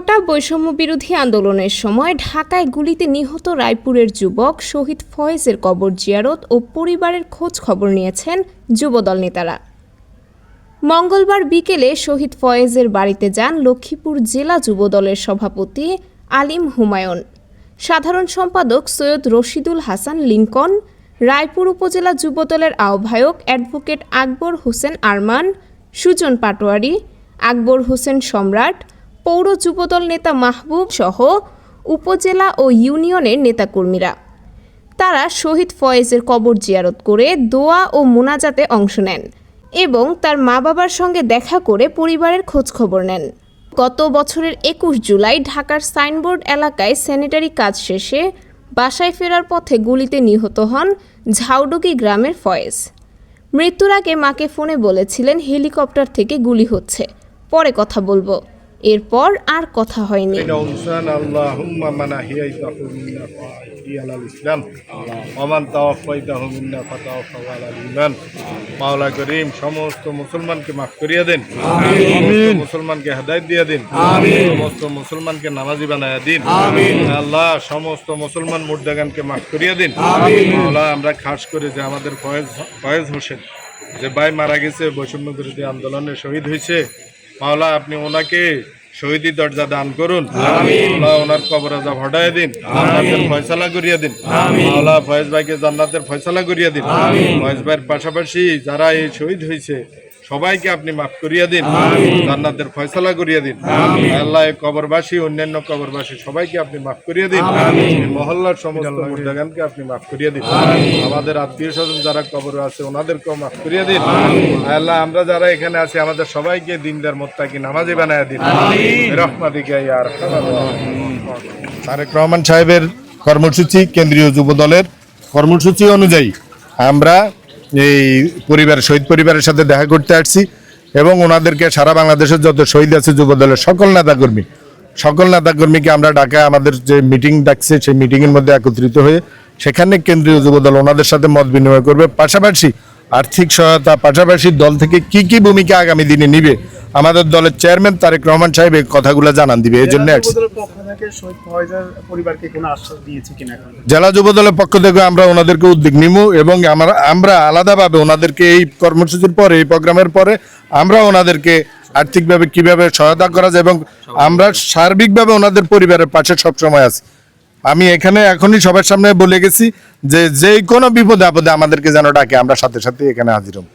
কোটা বৈষম্য বিরোধী আন্দোলনের সময় ঢাকায় গুলিতে নিহত রায়পুরের যুবক শহীদ ফয়েজের কবর জিয়ারত ও পরিবারের খোঁজ খবর নিয়েছেন যুবদল নেতারা। মঙ্গলবার বিকেলে শহীদ ফয়েজের বাড়িতে যান লক্ষ্মীপুর জেলা যুবদলের সভাপতি আলিম হুমায়ুন। সাধারণ সম্পাদক সৈয়দ রশিদুল হাসান লিঙ্কন, রায়পুর উপজেলা যুবদলের আহ্বায়ক অ্যাডভোকেট আকবর হোসেন আরমান, সুজন পাটোয়ারি, আকবর হোসেন সম্রাট পৌর যুবদল নেতা মাহবুব সহ উপজেলা ও ইউনিয়নের নেতাকর্মীরা। তারা শহীদ ফয়েজের কবর জিয়ারত করে দোয়া ও মোনাজাতে অংশ নেন এবং তার মা বাবার সঙ্গে দেখা করে পরিবারের খোঁজখবর নেন। গত বছরের একুশ জুলাই ঢাকার সাইনবোর্ড এলাকায় স্যানিটারি কাজ শেষে বাসায় ফেরার পথে গুলিতে নিহত হন ঝাউডুকি গ্রামের ফয়েজ। মৃত্যুর আগে মাকে ফোনে বলেছিলেন, হেলিকপ্টার থেকে গুলি হচ্ছে, পরে কথা বলব। এরপর আর কথা হয়নি। মাওলা করিম সমস্ত মুসলমানকে মাফ করিয়া দিন। মুসলমানকে হেদায়ত দিয়া দিন। সমস্ত মুসলমানকে নামাজি বানায়া দিন। আল্লাহ সমস্ত মুসলমান মুর্দাগানকে মাফ করিয়া দিন। মাওলা আমরা খাস করে যে আমাদের ফয়েজ ফয়েজ হোসেন যে ভাই মারা গেছে বৈষম্য বিরোধী আন্দোলনে শহীদ হয়েছে। মাওলা আপনি ওনাকে শহীদি দরজা দান করুন। আল্লাহ ওনার কবর আজাব দিন জান্নাতের ফয়সালা করিয়া দিন মাওলা ফয়েজ ভাইকে জান্নাতের ফয়সালা করিয়া দিন। ফয়েজ ভাইয়ের পাশাপাশি যারা এই শহীদ হয়েছে সবাইকে আপনি মাফ করিয়া দিন। জান্নাতের ফয়সালা করিয়া দিন। আল্লাহ কবরবাসী অন্যান্য কবরবাসী সবাইকে আপনি মাফ করিয়া দিন। মহল্লার সমস্ত মুর্দাগানকে আপনি মাফ করিয়া দিন। আমাদের আত্মীয় স্বজন যারা কবর আছে ওনাদেরকেও মাফ করিয়া দিন। আল্লাহ আমরা যারা এখানে আছি আমাদের সবাইকে দিনদার মোত্তাকি নামাজি বানায় দিন। রহমাদিকে তারেক রহমান সাহেবের কর্মসূচি কেন্দ্রীয় যুব দলের কর্মসূচি অনুযায়ী আমরা এই পরিবার, শহীদ পরিবারের সাথে দেখা করতে আসছি এবং ওনাদেরকে সারা বাংলাদেশের যত শহীদ আছে যুবদলের সকল নেতাকর্মী, সকল নেতাকর্মীকে আমরা ঢাকায় আমাদের যে মিটিং ডাকছে, সেই মিটিংয়ের মধ্যে একত্রিত হয়ে সেখানে কেন্দ্রীয় যুবদল ওনাদের সাথে মত বিনিময় করবে। পাশাপাশি আর্থিক সহায়তা পাশাপাশি দল থেকে কি কি ভূমিকা আগামী দিনে নিবে? আমাদের দলের চেয়ারম্যান তারেক রহমান সাহেব এই কথাগুলো জানান দিবে। এই জন্য জেলা যুব দলের পক্ষ থেকে আমরা ওনাদেরকে উদ্যোগ নিব এবং আমরা আমরা আলাদাভাবে ওনাদেরকে এই কর্মসূচির পরে এই প্রোগ্রামের পরে আমরা ওনাদেরকে আর্থিকভাবে কীভাবে সহায়তা করা যায় এবং আমরা সার্বিকভাবে ওনাদের পরিবারের পাশে সবসময় আছি। আমি এখানে এখনই সবার সামনে বলে গেছি যে যে কোনো বিপদে আপদে আমাদেরকে যেন ডাকে, আমরা সাথে সাথে এখানে হাজির হব।